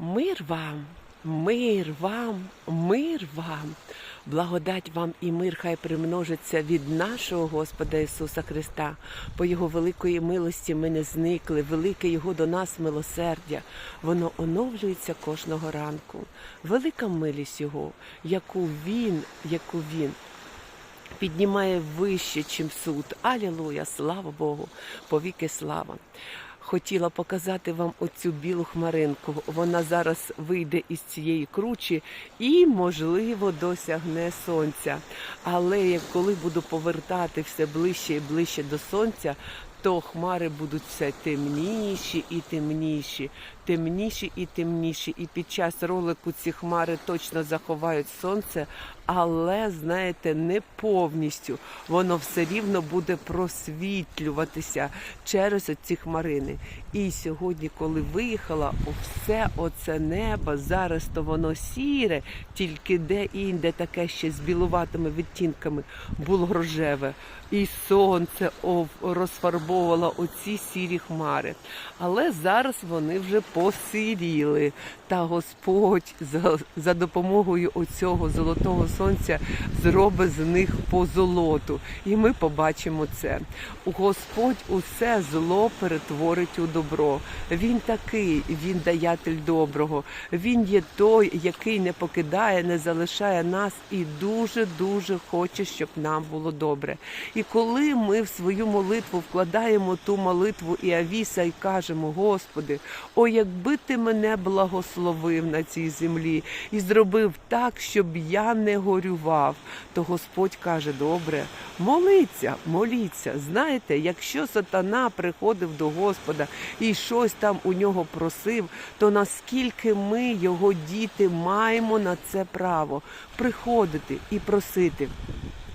Мир вам, мир вам, мир вам, благодать вам і мир хай примножиться від нашого Господа Ісуса Христа. По Його великої милості ми не зникли, велике Його до нас милосердя. Воно оновлюється кожного ранку. Велика милість Його, яку Він, яку Він піднімає вище, чим суд. Алілуя, слава Богу, повіки слава. Хотіла показати вам оцю білу хмаринку. Вона зараз вийде із цієї кручі і, можливо, досягне сонця. Але коли буду повертати все ближче і ближче до сонця, то хмари будуть все темніші і темніші, темніші і темніші. І під час ролику ці хмари точно заховають сонце, але знаєте, не повністю. Воно все рівно буде просвітлюватися через ці хмарини. І сьогодні, коли виїхала, все оце небо, зараз то воно сіре, тільки де-інде таке ще з білуватими відтінками було рожеве. І сонце ов- розфарбовувало оці сірі хмари. Але зараз вони вже посиріли. Та Господь за, за допомогою оцього золотого сонця зробить з них позолоту. І ми побачимо це. Господь усе зло перетворить у добро. Він такий, він даятель доброго. Він є той, який не покидає, не залишає нас і дуже дуже хоче, щоб нам було добре. І коли ми в свою молитву вкладаємо ту молитву і авіса і кажемо, Господи, о, якби ти мене благословив на цій землі і зробив так, щоб я не горював, то Господь каже, добре, моліться, моліться. Знаєте, якщо сатана приходив до Господа і щось там у нього просив, то наскільки ми, його діти, маємо на це право приходити і просити.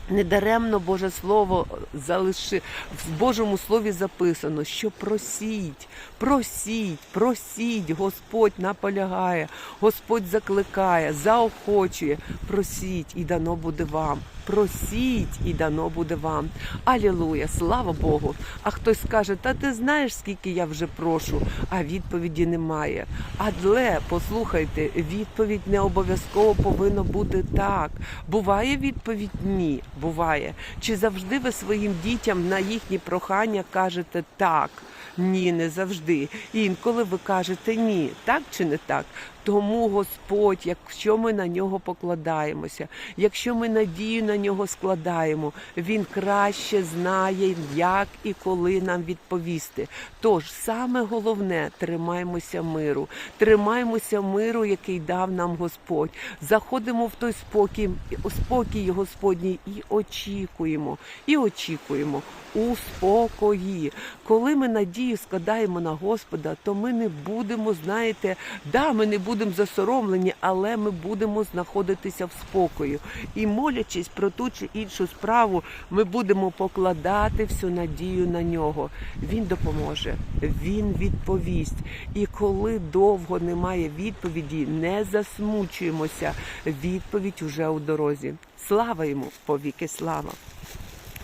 Недаремно Боже Слово залиши в Божому Слові записано, що просіть, просіть, просіть, Господь наполягає, Господь закликає, заохочує. Просіть, і дано буде вам. Просіть, і дано буде вам. Алілуя, слава Богу. А хтось скаже, та ти знаєш, скільки я вже прошу, а відповіді немає. Але послухайте, відповідь не обов'язково повинна бути так. Буває відповідь ні. Буває. Чи завжди ви своїм дітям на їхні прохання кажете так? Ні, не завжди. Інколи ви кажете ні, так чи не так? Тому Господь, якщо ми на нього покладаємося, якщо ми надію на нього складаємо, він краще знає, як і коли нам відповісти. Тож саме головне тримаймося миру, тримаймося миру, який дав нам Господь. Заходимо в той спокій, спокій Господній і очікуємо, і очікуємо у спокої. Коли ми надію складаємо на Господа, то ми не будемо, знаєте, да, ми не будемо засоромлені, але ми будемо знаходитися в спокою. І молячись про ту чи іншу справу, ми будемо покладати всю надію на нього. Він допоможе, він відповість. І коли довго немає відповіді, не засмучуємося. Відповідь уже у дорозі. Слава йому, повіки слава.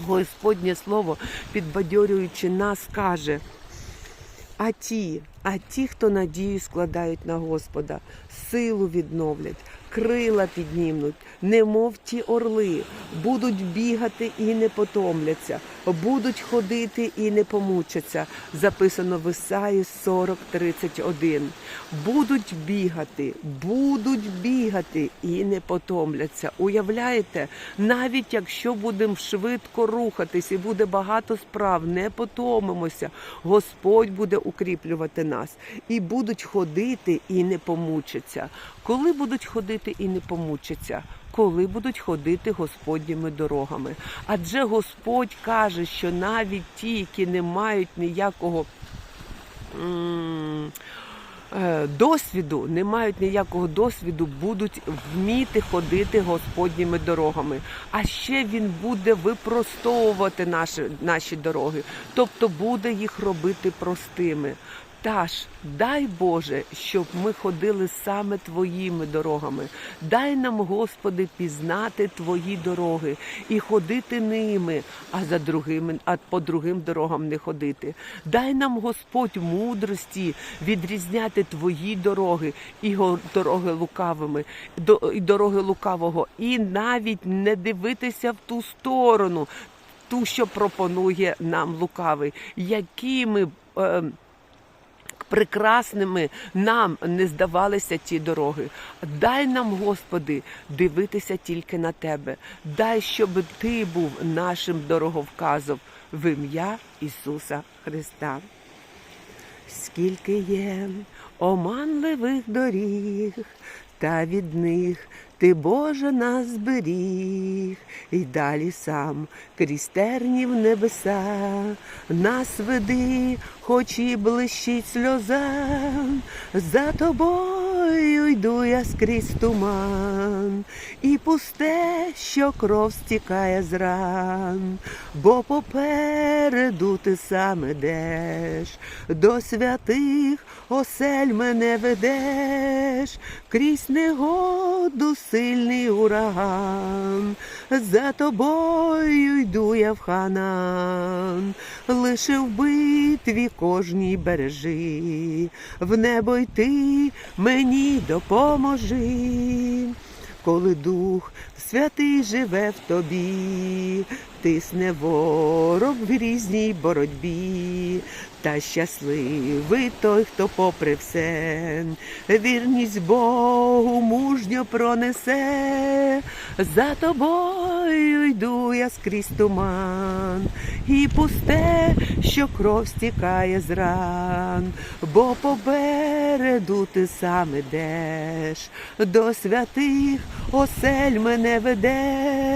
Господнє слово, підбадьорюючи нас, каже. А ті, а ті, хто надію складають на Господа, силу відновлять, крила піднімуть, немов ті орли, будуть бігати і не потомляться, будуть ходити і не помучаться. Записано в Ісаї 40.31. Будуть бігати, будуть бігати і не потомляться. Уявляєте, навіть якщо будемо швидко рухатись і буде багато справ, не потомимося, Господь буде укріплювати нас і будуть ходити і не помучаться. Коли будуть ходити і не помучаться? Коли будуть ходити Господніми дорогами. Адже Господь каже, що навіть ті, які не мають ніякого. е, Досвіду не мають ніякого досвіду, будуть вміти ходити Господніми дорогами. А ще він буде випростовувати наші, наші дороги, тобто буде їх робити простими. Та ж, дай Боже, щоб ми ходили саме Твоїми дорогами. Дай нам, Господи, пізнати Твої дороги і ходити ними, а за другими, а по другим дорогам не ходити. Дай нам, Господь, мудрості відрізняти Твої дороги і дороги лукавими, і дороги лукавого, і навіть не дивитися в ту сторону, ту, що пропонує нам лукавий, якими. Е, прекрасними нам не здавалися ті дороги. Дай нам, Господи, дивитися тільки на Тебе. Дай, щоб Ти був нашим дороговказом в ім'я Ісуса Христа. Скільки є оманливих доріг, та від них ти, Боже, нас зберіг, і далі сам крізь тернів небеса, нас веди, хоч і блищить сльоза, за тобою йду я скрізь туман, і пусте, що кров стікає з ран, бо попереду ти сам ідеш, до святих осель мене ведеш, крізь негоду сильний ураган, за тобою йду я в ханан, лише в битві кожній бережи, в небо йти мені допоможи. Коли дух святий живе в тобі, тисне ворог в різній боротьбі, та щасливий той, хто попри все, вірність Богу мужньо пронесе, за тобою йду я скрізь туман, і пусте, що кров стікає з ран, бо попереду ти сам ідеш, до святих осель мене ведеш,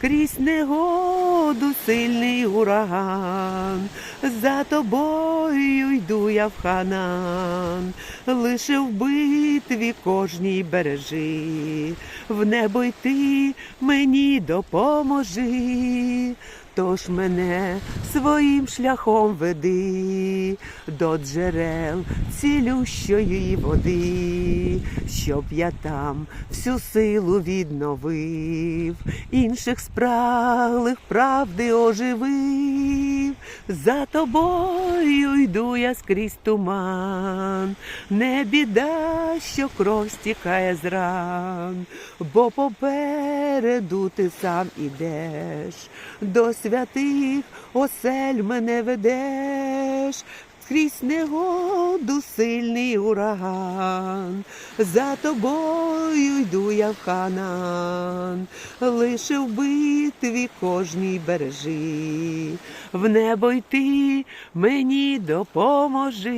крізь негоду сильний ураган, за тобою йду я в ханан, лише в битві кожній бережи, в небо йти мені допоможи. Тож мене своїм шляхом веди до джерел цілющої води, щоб я там всю силу відновив, інших спраглих правди оживив. За тобою йду я скрізь туман, не біда, що кров стікає з ран, бо попереду ти сам ідеш, до святих осель мене ведеш. Крізь негоду сильний ураган, за тобою йду я в ханан, лише в битві кожній бережи, в небо йти мені допоможи,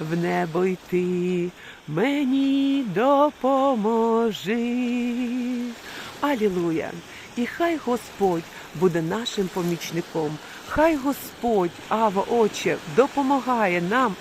в небо йти мені допоможи. Алілуя! І хай Господь буде нашим помічником. Хай Господь, Ава, Отче, допомагає нам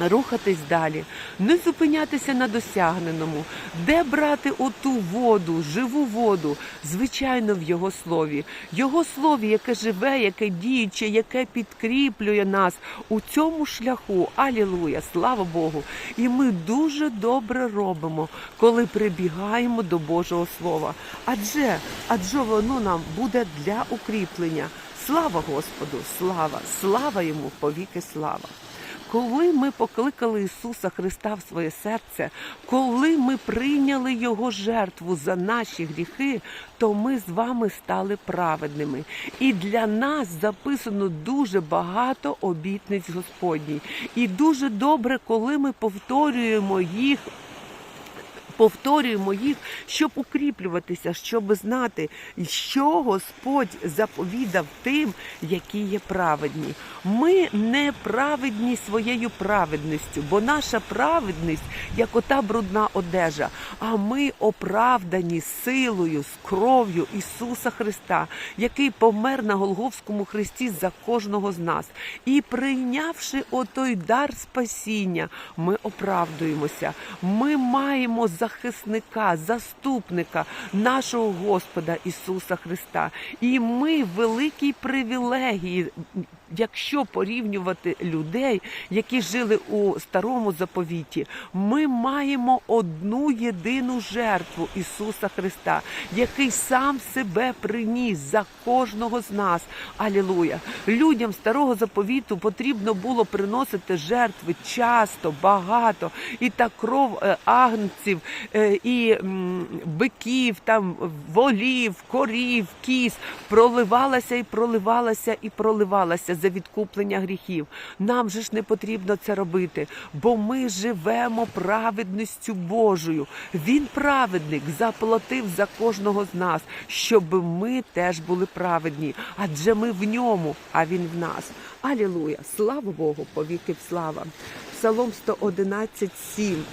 рухатись далі, не зупинятися на досягненому, де брати оту воду, живу воду, звичайно, в Його слові. Його слові, яке живе, яке діюче, яке підкріплює нас у цьому шляху. Алілуя, слава Богу! І ми дуже добре робимо, коли прибігаємо до Божого Слова. Адже, адже воно нам буде для укріплення. Слава Господу, слава, слава йому, повіки слава. Коли ми покликали Ісуса Христа в своє серце, коли ми прийняли Його жертву за наші гріхи, то ми з вами стали праведними. І для нас записано дуже багато обітниць Господній. І дуже добре, коли ми повторюємо їх повторюємо їх, щоб укріплюватися, щоб знати, що Господь заповідав тим, які є праведні. Ми не праведні своєю праведністю, бо наша праведність як ота брудна одежа. А ми оправдані силою, з кров'ю Ісуса Христа, який помер на Голговському хресті за кожного з нас. І прийнявши отой дар спасіння, ми оправдуємося. Ми маємо захисника, заступника нашого Господа Ісуса Христа. І ми великій привілегії. Якщо порівнювати людей, які жили у старому заповіті, ми маємо одну єдину жертву Ісуса Христа, який сам себе приніс за кожного з нас. Алілуя! Людям старого заповіту потрібно було приносити жертви часто, багато, і та кров е, агнців, е, і биків, там волів, корів, кіз проливалася і проливалася і проливалася за відкуплення гріхів. Нам же ж не потрібно це робити, бо ми живемо праведністю Божою. Він праведник заплатив за кожного з нас, щоб ми теж були праведні, адже ми в ньому, а він в нас. Алілуя! Слава Богу, повіки слава. Псалом 111, 7.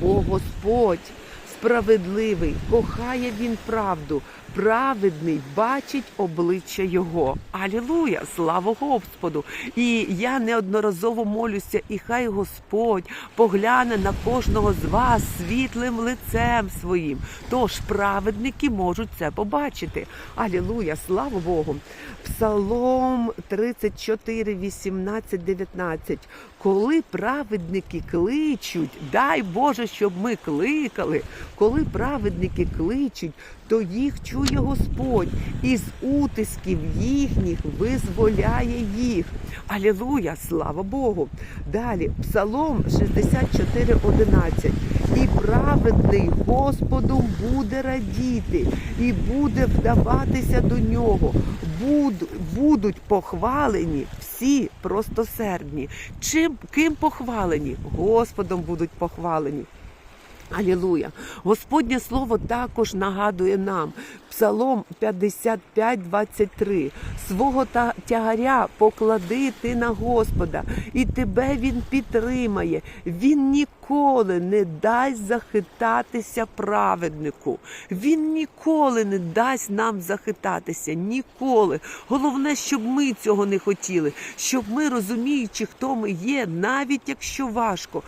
Бо Господь справедливий, кохає він правду, праведний бачить обличчя Його. Алілуя! Слава Господу! І я неодноразово молюся, і хай Господь погляне на кожного з вас світлим лицем своїм. Тож праведники можуть це побачити. Алілуя! Слава Богу! Псалом 34, 18, 19. Коли праведники кличуть, дай Боже, щоб ми кликали. Коли праведники кличуть, то їх чує Господь, і з утисків їхніх визволяє їх. Алілуя, слава Богу! Далі, Псалом 64, 11. І праведний Господом буде радіти, і буде вдаватися до нього. Буд- будуть похвалені всі простосердні. Чим ким похвалені? Господом будуть похвалені. Алілуя! Господнє слово також нагадує нам Псалом 55, 23. Свого тягаря поклади ти на Господа, і тебе він підтримає. Він ніколи не дасть захитатися праведнику. Він ніколи не дасть нам захитатися. Ніколи. Головне, щоб ми цього не хотіли, щоб ми, розуміючи, хто ми є, навіть якщо важко,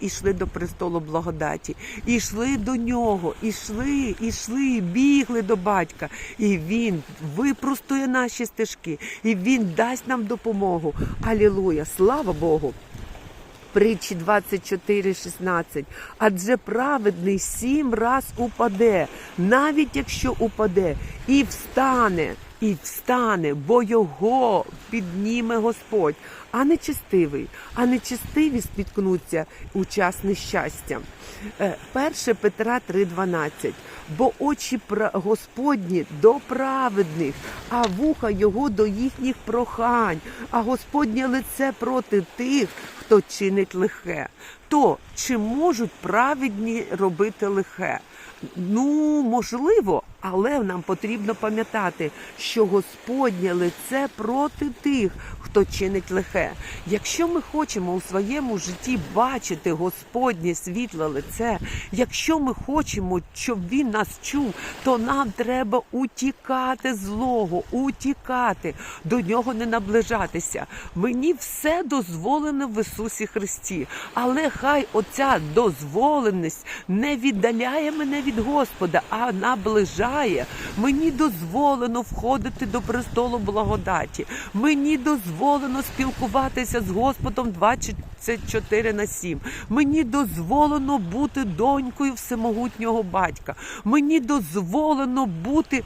ішли до престолу благодаті, ішли до нього, ішли, ішли, бігли до батька. І він випростує наші стежки, і він дасть нам допомогу. Алілуя! Слава Богу! Притчі 24.16. Адже праведний сім раз упаде, навіть якщо упаде, і встане, і встане, бо його підніме Господь, а нечестивий, а нечестиві спіткнуться у час нещастя. Е, 1 Петра 3.12. Бо очі Господні до праведних, а вуха його до їхніх прохань, а Господнє лице проти тих, хто чинить лихе. То чи можуть праведні робити лихе? Ну, можливо, але нам потрібно пам'ятати, що Господнє лице проти тих, хто чинить лихе. Якщо ми хочемо у своєму житті бачити Господнє світле лице, якщо ми хочемо, щоб він нас чув, то нам треба утікати злого, утікати, до нього не наближатися. Мені все дозволено в Ісусі Христі, але хай оця дозволеність не віддаляє мене від Господа, а наближає. Мені дозволено входити до престолу благодаті. Мені дозволено спілкуватися з Господом 24 на 7. Мені дозволено бути донькою всемогутнього батька. Мені дозволено бути.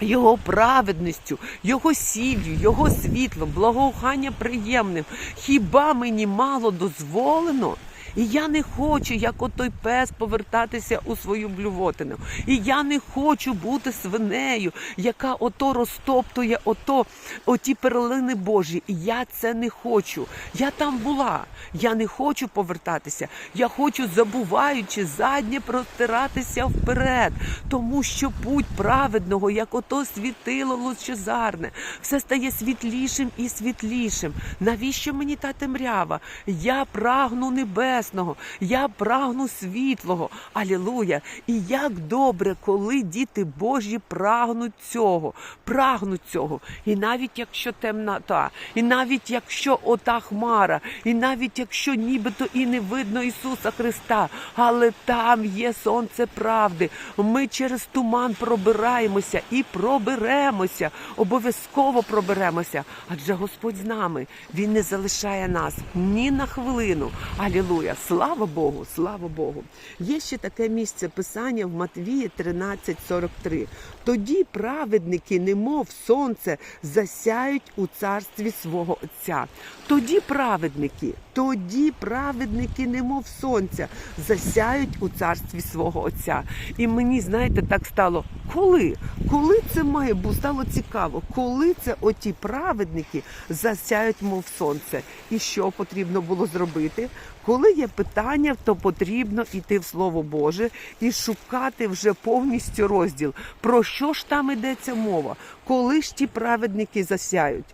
Його праведністю, його сіллю, його світлом, благоухання приємним. Хіба мені мало дозволено? І я не хочу, як отой пес, повертатися у свою блювотину. І я не хочу бути свинею, яка ото розтоптує ото, оті перлини Божі. Я це не хочу. Я там була. Я не хочу повертатися. Я хочу, забуваючи заднє, простиратися вперед. Тому що путь праведного, як ото світило лучезарне, все стає світлішим і світлішим. Навіщо мені та темрява? Я прагну небес Небесного, я прагну світлого. Алілуя! І як добре, коли діти Божі прагнуть цього, прагнуть цього. І навіть якщо темнота, і навіть якщо ота хмара, і навіть якщо нібито і не видно Ісуса Христа, але там є сонце правди. Ми через туман пробираємося і проберемося. Обов'язково проберемося. Адже Господь з нами. Він не залишає нас ні на хвилину. Алілуя! Слава Богу! Слава Богу! Є ще таке місце писання в Матвії 13:43. Тоді праведники, немов сонце, засяють у царстві свого Отця. Тоді праведники, тоді праведники, немов сонця, засяють у царстві свого Отця. І мені, знаєте, так стало, коли? Коли це має бути? Стало цікаво, коли це оті праведники засяють, мов сонце. І що потрібно було зробити? Коли є питання, то потрібно йти в Слово Боже і шукати вже повністю розділ. Про що ж там йдеться мова? Коли ж ті праведники засяють?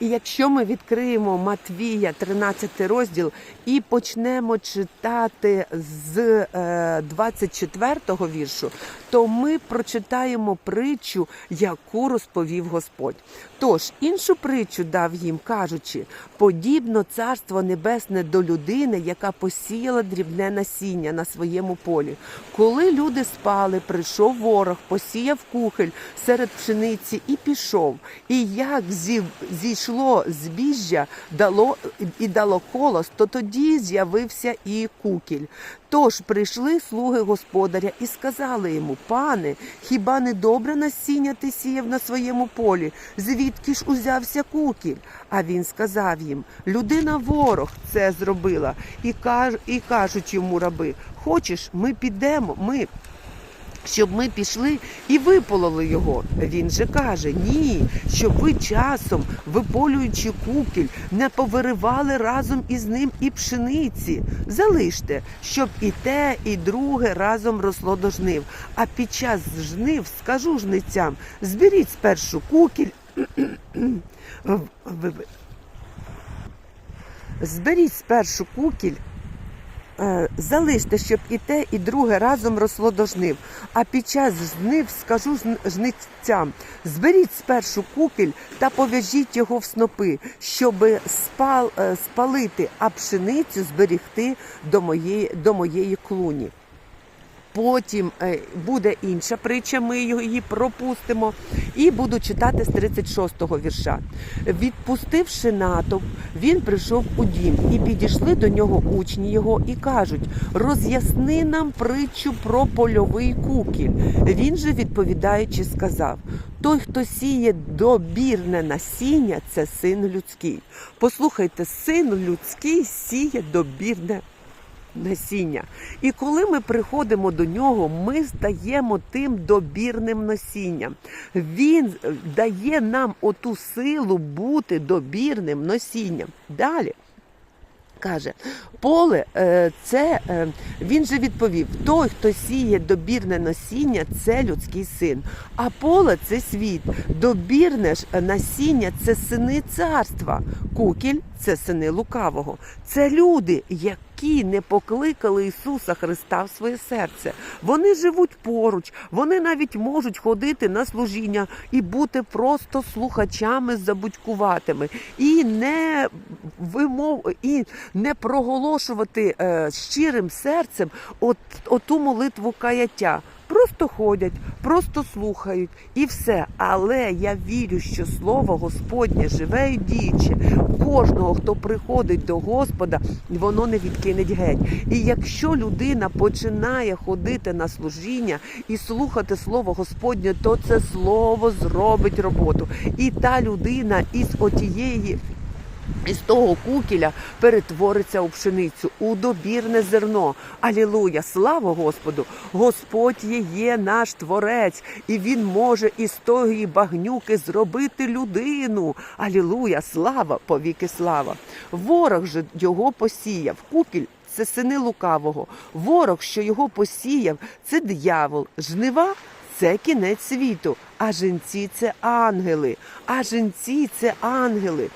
І якщо ми відкриємо Матвія, 13 розділ, і почнемо читати з е, 24-го віршу, то ми прочитаємо притчу, яку розповів Господь. Тож іншу притчу дав їм, кажучи, подібно царство небесне до людини, яка посіяла дрібне насіння на своєму полі. Коли люди спали, прийшов ворог, посіяв кухоль серед пшениці і пішов. І як зі- зійшло збіжжя дало і дало колос, то тоді з'явився і кукіль. Тож прийшли слуги господаря і сказали йому: Пане, хіба не добре насіння ти сіяв на своєму полі? Звідки ж узявся кукіль? А він сказав їм: Людина ворог це зробила, і каж, і кажуть йому раби: Хочеш, ми підемо, ми щоб ми пішли і випололи його. Він же каже: ні, щоб ви часом, виполюючи кукіль, не повиривали разом із ним і пшениці. Залиште, щоб і те, і друге разом росло до жнив. А під час жнив скажу жницям: зберіть спершу кукіль. Зберіть спершу кукіль, Е, залиште, щоб і те, і друге разом росло до жнив. А під час жнив скажу жницям: зберіть спершу кукіль та пов'яжіть його в снопи, щоб спал, е, спалити, а пшеницю зберігти до моєї, до моєї клуні. Потім е, буде інша притча, ми її пропустимо, і буду читати з 36-го вірша. Відпустивши натовп, він прийшов у дім, і підійшли до нього учні його і кажуть: роз'ясни нам притчу про польовий кукіль. Він же відповідаючи, сказав: той, хто сіє добірне насіння, це син людський. Послухайте, син людський сіє добірне насіння. І коли ми приходимо до нього, ми стаємо тим добірним насінням. Він дає нам оту силу бути добірним насінням. Далі. Каже, поле е, це е, він же відповів: той, хто сіє добірне насіння, це людський син. А поле це світ. Добірне ж насіння це сини царства. Кукіль це сини лукавого. Це люди, які не покликали Ісуса Христа в своє серце. Вони живуть поруч, вони навіть можуть ходити на служіння і бути просто слухачами забудькуватими, і не вимов і не проголошувати е, щирим серцем от, оту молитву каяття. Просто ходять, просто слухають і все. Але я вірю, що слово Господнє живе і діюче. Кожного, хто приходить до Господа, воно не відкинеть геть. І якщо людина починає ходити на служіння і слухати слово Господнє, то це слово зробить роботу. І та людина із отієї. Із того кукіля перетвориться у пшеницю, у добірне зерно. Алілуя! Слава Господу! Господь є, наш творець, і він може із тої багнюки зробити людину. Алілуя! Слава, повіки слава! Ворог же його посіяв. Кукіль це сини лукавого. Ворог, що його посіяв, це диявол. Жнива це кінець світу, а жінці це ангели. А жінці це ангели.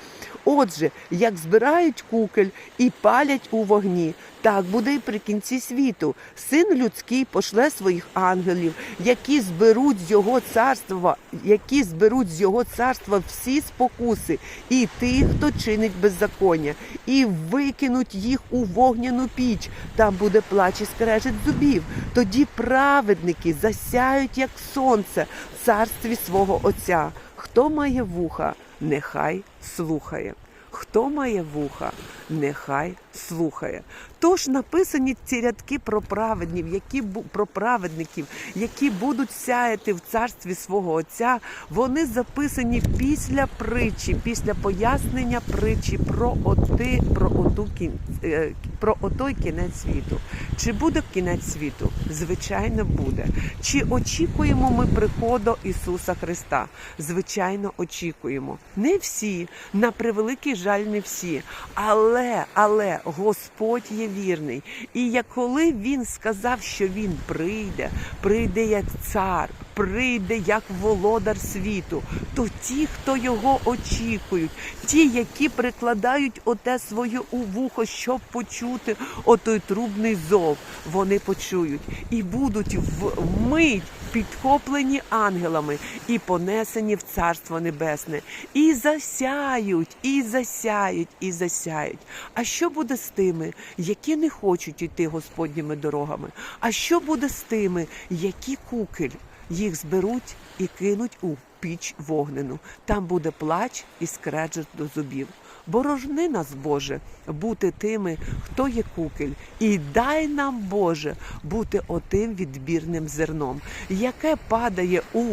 Отже, як збирають кукель і палять у вогні, так буде і при кінці світу. Син людський пошле своїх ангелів, які зберуть з його царства, які зберуть з його царства всі спокуси, і тих, хто чинить беззаконня, і викинуть їх у вогняну піч. Там буде плач і скрежет зубів. Тоді праведники засяють, як сонце, в царстві свого Отця. Хто має вуха, нехай слухає. Хто має вуха, нехай слухає. Тож написані ці рядки про праведнів, які про праведників, які будуть сяяти в царстві свого Отця. Вони записані після притчі, після пояснення притчі про оти, про оту е, про отой кінець світу. Чи буде кінець світу? Звичайно, буде. Чи очікуємо ми приходу Ісуса Христа? Звичайно, очікуємо. Не всі, на превеликий жаль, не всі. Але, але Господь є вірний. І як коли він сказав, що він прийде, прийде як цар, прийде як володар світу, то ті, хто його очікують, ті, які прикладають оте своє у вухо, щоб почути отой трубний зов, вони почують і будуть вмить підхоплені ангелами і понесені в Царство Небесне, і засяють, і засяють, і засяють. А що буде з тими, які не хочуть йти Господніми дорогами? А що буде з тими, які кукель їх зберуть і кинуть у піч вогнену? Там буде плач і скрежет до зубів. Борожни нас, Боже, бути тими, хто є кукель, і дай нам, Боже, бути отим відбірним зерном, яке падає у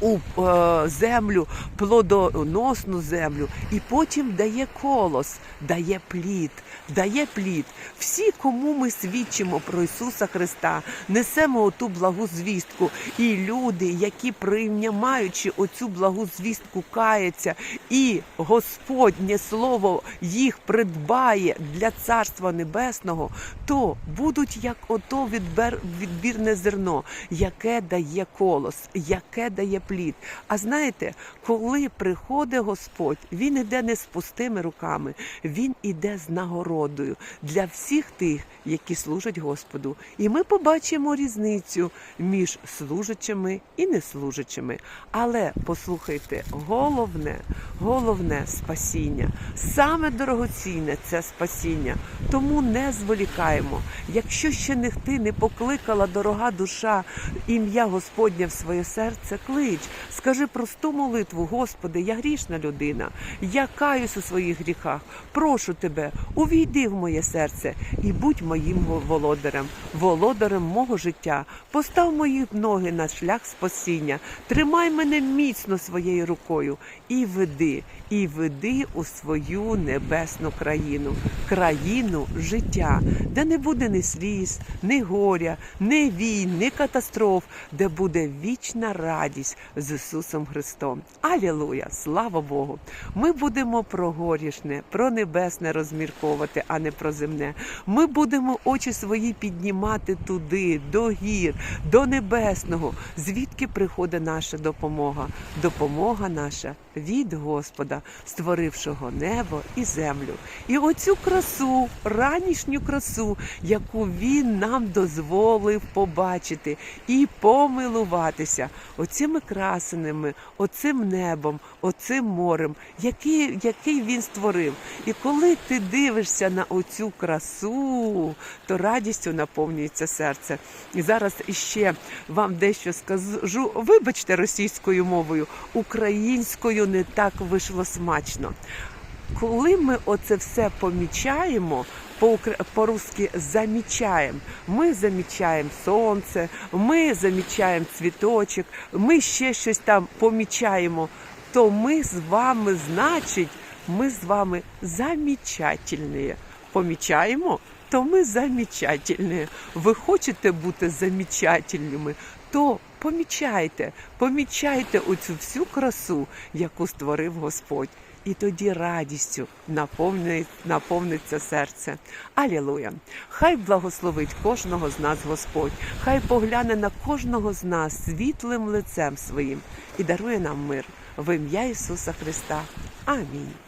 у е, землю, плодоносну землю, і потім дає колос, дає плід, дає плід. Всі, кому ми свідчимо про Ісуса Христа, несемо оту благу звістку. І люди, які приймаючи оцю благу звістку, каяться, і Господнє Слово їх придбає для Царства Небесного, то будуть як ото відбер, відбірне зерно, яке дає колос, яке дає плід. А знаєте, коли приходить Господь, він іде не з пустими руками, він іде з нагородою для всіх тих, які служать Господу. І ми побачимо різницю між служачими і неслужачими. Але послухайте, головне, головне спасіння, саме дорогоцінне це спасіння. Тому не зволікаємо. Якщо ще не ти не покликала дорога душа ім'я Господнє в своє серце, клич, скажи просту молитву, Господи, я грішна людина, я каюсь у своїх гріхах. Прошу тебе, увійди в моє серце і будь моїм володарем, володарем мого життя. Постав мої ноги на шлях спасіння, тримай мене міцно своєю рукою і веди, і веди у свою небесну країну, країну життя, де не буде ні сліз, ні горя, ні війн, ні катастроф, де буде вічна радість з Ісусом Христом. Алілуя! Слава Богу! Ми будемо про горішне, про небесне розмірковувати, а не про земне. Ми будемо очі свої піднімати туди, до гір, до небесного, звідки приходить наша допомога. Допомога наша від Господа, створившого небо і землю. І оцю красу, ранішню красу, яку він нам дозволив побачити і помилуватися оцими красеними, оцим небом, оцим морем, який, який він створив. І коли ти дивишся на оцю красу, то радістю наповнюється серце. І зараз іще вам дещо скажу. Вибачте російською мовою, українською не так вийшло смачно. Коли ми оце все помічаємо, по-русски замічаємо, ми замічаємо сонце, ми замічаємо цвіточок, ми ще щось там помічаємо, то ми з вами, значить, ми з вами замечательні. Помічаємо, то ми замечательні. Ви хочете бути замечательними, то помічайте, помічайте оцю всю красу, яку створив Господь. І тоді радістю наповнить, наповниться серце. Алілуя! Хай благословить кожного з нас Господь, хай погляне на кожного з нас світлим лицем своїм і дарує нам мир в ім'я Ісуса Христа. Амінь.